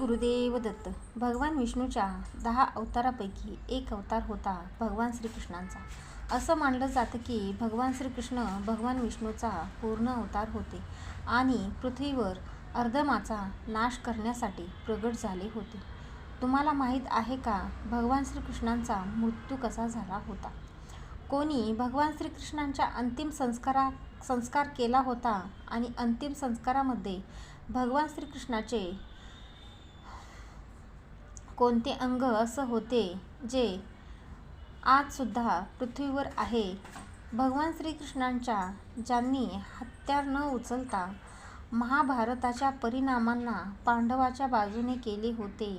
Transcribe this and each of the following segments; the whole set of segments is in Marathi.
गुरुदेव दत्त. भगवान विष्णूच्या दहा अवतारापैकी एक अवतार होता भगवान श्रीकृष्णांचा. असं मानलं जातं की भगवान श्रीकृष्ण भगवान विष्णूचा पूर्ण अवतार होते आणि पृथ्वीवर अर्धमाचा नाश करण्यासाठी प्रगट झाले होते. तुम्हाला माहीत आहे का भगवान श्रीकृष्णांचा मृत्यू कसा झाला होता? कोणी भगवान श्रीकृष्णांच्या अंतिम संस्कारा संस्कार केला होता आणि अंतिम संस्कारामध्ये भगवान श्रीकृष्णाचे कोणते अंग असं होते जे आजसुद्धा पृथ्वीवर आहे? भगवान श्रीकृष्णांच्या ज्यांनी हत्यार न उचलता महाभारताच्या परिणामांना पांडवाच्या बाजूने केले होते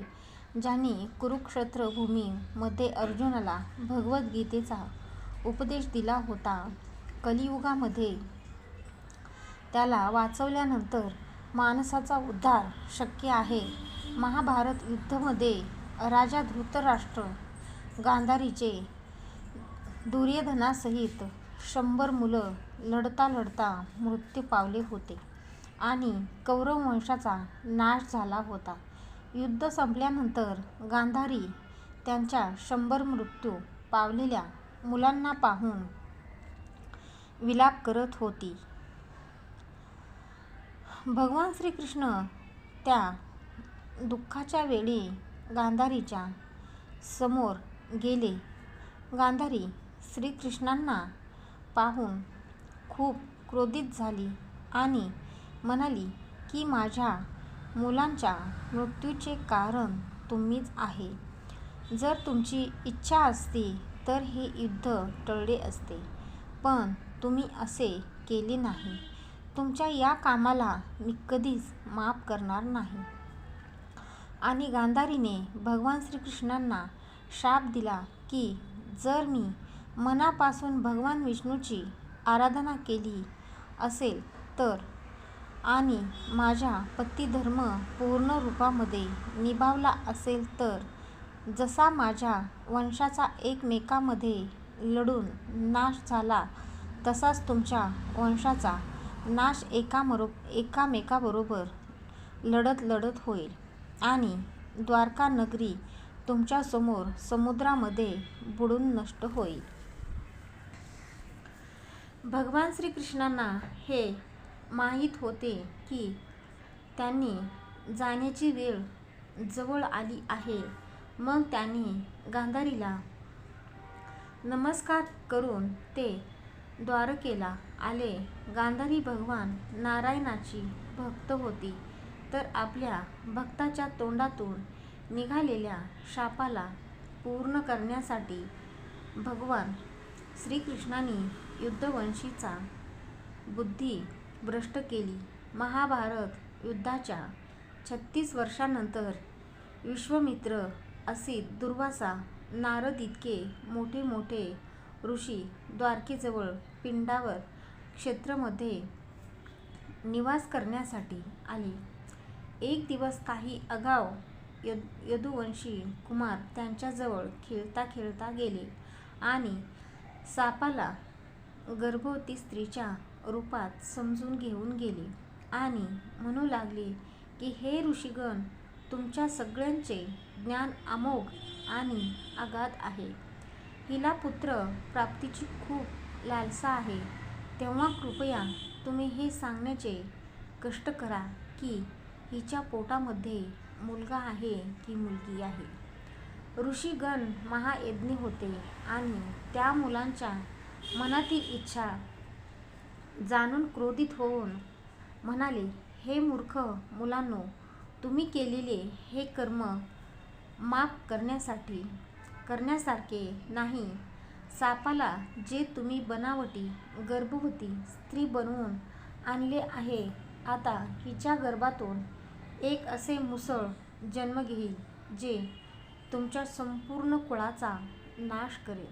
ज्यांनी कुरुक्षेत्र भूमीमध्ये अर्जुनाला भगवद्गीतेचा उपदेश दिला होता कलियुगामध्ये त्याला वाचवल्यानंतर माणसाचा उद्धार शक्य आहे. महाभारत युद्धामध्ये राजा धृतराष्ट्र गांधारीचे दुर्योधनासहित शंभर मुलं लढता लढता मृत्यू पावले होते आणि कौरव वंशाचा नाश झाला होता. युद्ध संपल्यानंतर गांधारी त्यांच्या शंभर मृत्यू पावलेल्या मुलांना पाहून विलाप करत होती. भगवान श्रीकृष्ण त्या दुःखाच्या वेळी गांधारीच्या समोर गेले. गांधारी श्रीकृष्णांना पाहून खूप क्रोधित झाली आणि म्हणाली की माझ्या मुलांच्या मृत्यूचे कारण तुम्हीच आहे. जर तुमची इच्छा असती तर हे युद्ध टळले असते पण तुम्ही असे केले नाही. तुमच्या या कामाला मी कधीच माफ करणार नाही. आणि गांधारीने भगवान श्रीकृष्णांना शाप दिला की जर मी मनापासून भगवान विष्णूची आराधना केली असेल तर आणि माझ्या पतिधर्म पूर्ण रूपामध्ये निभावला असेल तर जसा माझ्या वंशाचा एकमेकामध्ये लढून नाश झाला तसाच तुमच्या वंशाचा नाश एकामरो एकामेकाबरोबर लढत लढत होईल. आणि द्वारका नगरी तुमच्यासमोर समुद्रामध्ये बुडून नष्ट होईल. भगवान श्रीकृष्णांना हे माहीत होते की त्यांनी जाण्याची वेळ जवळ आली आहे. मग त्यांनी गांधारीला नमस्कार करून ते द्वारकेला आले. गांधारी भगवान नारायणाची भक्त होती. तर आपल्या भक्ताच्या तोंडातून निघालेल्या शापाला पूर्ण करण्यासाठी भगवान श्रीकृष्णांनी युद्धवंशीचा बुद्धी भ्रष्ट केली. महाभारत युद्धाच्या छत्तीस वर्षानंतर विश्वमित्र असित दुर्वासा नारद इतके मोठे मोठे ऋषी द्वारकेजवळ पिंडावर क्षेत्रमध्ये निवास करण्यासाठी आले. एक दिवस काही अगाव यद यदुवंशी कुमार त्यांच्याजवळ खेळता खेळता गेले आणि सापाला गर्भवती स्त्रीच्या रूपात समजून घेऊन गेले आणि म्हणू लागले की हे ऋषीगण तुमच्या सगळ्यांचे ज्ञान अमोघ आणि अगाध आहे. हिला पुत्र प्राप्तीची खूप लालसा आहे. तेव्हा कृपया तुम्ही हे सांगण्याचे कष्ट करा की हिच्या पोटामध्ये मुलगा आहे की मुलगी आहे. ऋषीगण महायज्ञी होते आणि त्या मुलांच्या मनातील इच्छा जाणून क्रोधित होऊन म्हणाले हे मूर्ख मुलांनो तुम्ही केलेले हे कर्म माफ करण्यासाठी करण्यासारखे नाही. सापाला जे तुम्ही बनावटी गर्भवती स्त्री बनवून आणले आहे आता हिच्या गर्भातून एक असे मुसळ जन्म घेईल जे तुमच्या संपूर्ण कुळाचा नाश करेल.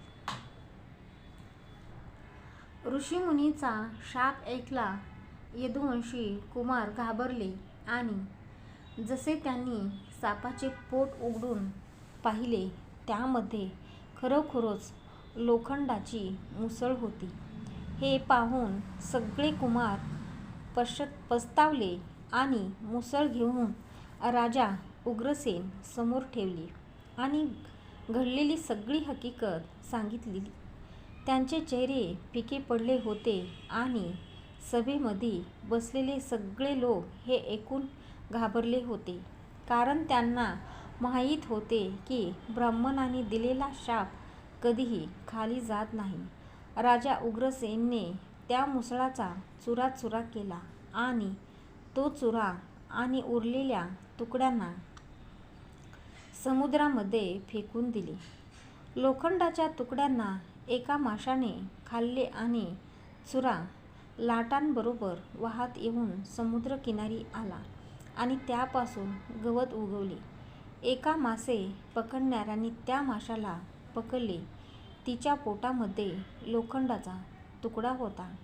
ऋषीमुनीचा शाप ऐकला यदुवंशी कुमार घाबरले आणि जसे त्यांनी सापाचे पोट उघडून पाहिले त्यामध्ये खरोखरच लोखंडाची मुसळ होती. हे पाहून सगळे कुमार पश्च पस्तावले. आणि मुसळ घेऊन राजा उग्रसेन समोर ठेवली आणि घडलेली सगळी हकीकत सांगितली. त्यांचे चेहरे फिके पडले होते आणि सभेमध्ये बसलेले सगळे लोक हे ऐकून घाबरले होते. कारण त्यांना माहीत होते की ब्राह्मणांनी दिलेला शाप कधीही खाली जात नाही. राजा उग्रसेनने त्या मुसळाचा चुराचुरा केला आणि तो चुरा आणि उरलेल्या तुकड्यांना समुद्रामध्ये फेकून दिले. लोखंडाच्या तुकड्यांना एका माशाने खाल्ले आणि चुरा लाटांबरोबर वाहत येऊन समुद्रकिनारी आला आणि त्यापासून गवत उगवले. एका मासे पकडणाऱ्याने त्या माशाला पकडले. तिच्या पोटामध्ये लोखंडाचा तुकडा होता.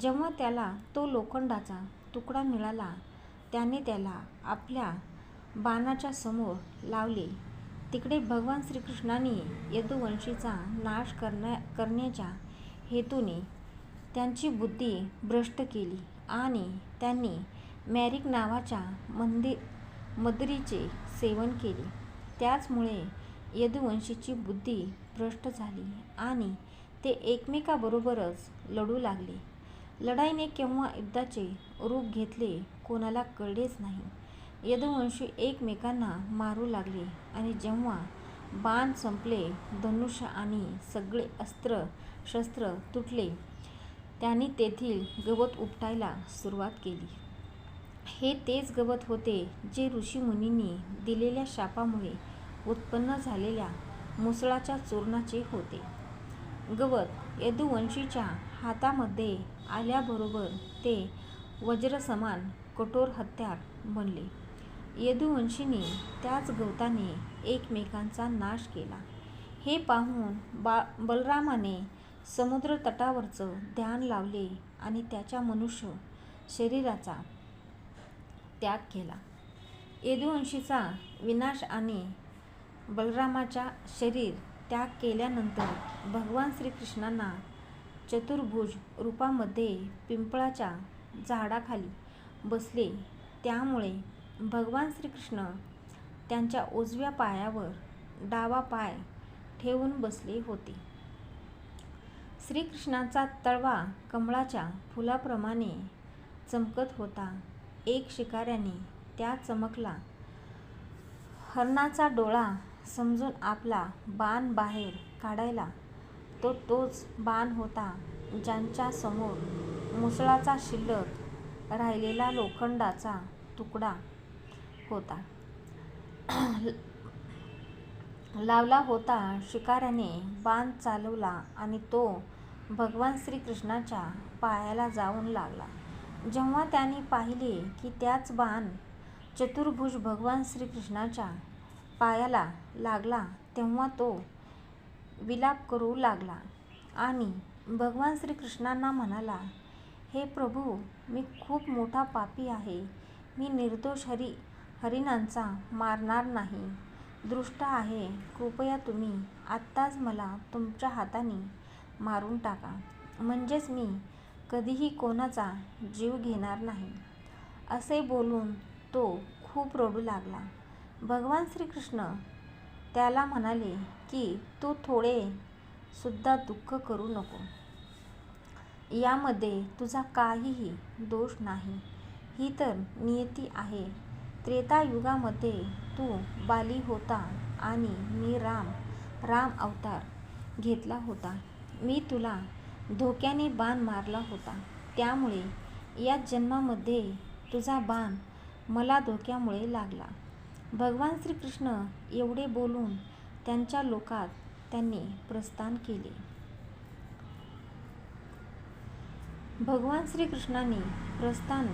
जेव्हा त्याला तो लोखंडाचा तुकडा मिळाला त्याने त्याला आपल्या बाणाच्या समोर लावले. तिकडे भगवान श्रीकृष्णाने यदुवंशीचा नाश करण्या करण्याच्या हेतूने त्यांची बुद्धी भ्रष्ट केली आणि त्यांनी मॅरिक नावाच्या मंदिर मदरीचे सेवन केले. त्याचमुळे यदुवंशीची बुद्धी भ्रष्ट झाली आणि ते एकमेकाबरोबरच लढू लागले. लढाईने केव्हा युद्धाचे रूप घेतले कोणाला कळलेच नाही. यदुवंशी एकमेकांना मारू लागले आणि जेव्हा बाण संपले धनुष्य आणि सगळे अस्त्र शस्त्र तुटले त्यांनी तेथील गवत उपटायला सुरुवात केली. हे तेच गवत होते जे ऋषीमुनींनी दिलेल्या शापामुळे उत्पन्न झालेल्या मुसळाच्या चूर्णाचे होते. गवत यदुवंशीच्या हातामध्ये आल्याबरोबर ते वज्रसमान कठोर हत्यार बनले. यदुवंशींनी त्याच गवताने एकमेकांचा नाश केला. हे पाहून बा बलरामाने समुद्र तटावरचं ध्यान लावले आणि त्याच्या मनुष्य शरीराचा त्याग केला. यदुवंशीचा विनाश आणि बलरामाच्या शरीर त्याग केल्यानंतर भगवान श्रीकृष्णांना चतुर्भुज रूपामध्ये पिंपळाच्या झाडाखाली बसले. त्यामुळे भगवान श्रीकृष्ण त्यांच्या उजव्या पायावर डावा पाय ठेवून बसले होते. श्रीकृष्णाचा तळवा कमळाच्या फुलाप्रमाणे चमकत होता. एक शिकाऱ्याने त्या चमकला. हरणाचा डोळा समजून आपला बाण बाहेर काढायला तो तोच बाण होता ज्यांच्या समोर मुसळाचा शिल्लक राहिलेला लोखंडाचा तुकडा होता. लावला होता शिकाऱ्याने बाण चालवला आणि तो भगवान श्रीकृष्णाच्या पायाला जाऊन लागला. जेव्हा त्याने पाहिले की त्याच बाण चतुर्भुज भगवान श्रीकृष्णाच्या पायाला लागला तेव्हा तो विलाप करू लागला. आणि भगवान श्रीकृष्णांना म्हणाला हे प्रभू मी खूप मोठा पापी आहे. मी निर्दोष हरी हरिणांचा मारणार नाही. दृष्ट आहे कृपया तुम्ही आत्ताच मला तुमच्या हाताने मारून टाका. म्हणजेच मी कधीही कोणाचा जीव घेणार नाही. असे बोलून तो खूप रडू लागला. भगवान श्रीकृष्ण त्याला म्हणाले की तू थोडे सुद्धा दुःख करू नको. यामध्ये तुझा काहीही दोष नाही. ही तर नियती आहे. त्रेतायुगामध्ये तू बाली होता आणि मी राम राम अवतार घेतला होता. मी तुला धोक्याने बाण मारला होता. त्यामुळे या जन्मामध्ये तुझा बाण मला धोक्यामुळे लागला. भगवान श्रीकृष्ण एवढे बोलून त्यांच्या लोकात त्यांनी प्रस्थान केले. भगवान श्रीकृष्णाने प्रस्थान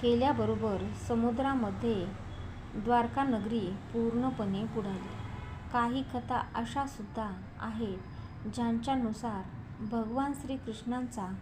केल्याबरोबर समुद्रामध्ये द्वारका नगरी पूर्णपणे बुडाली. काही कथा अशा सुद्धा आहेत ज्यांच्यानुसार भगवान श्रीकृष्णांचा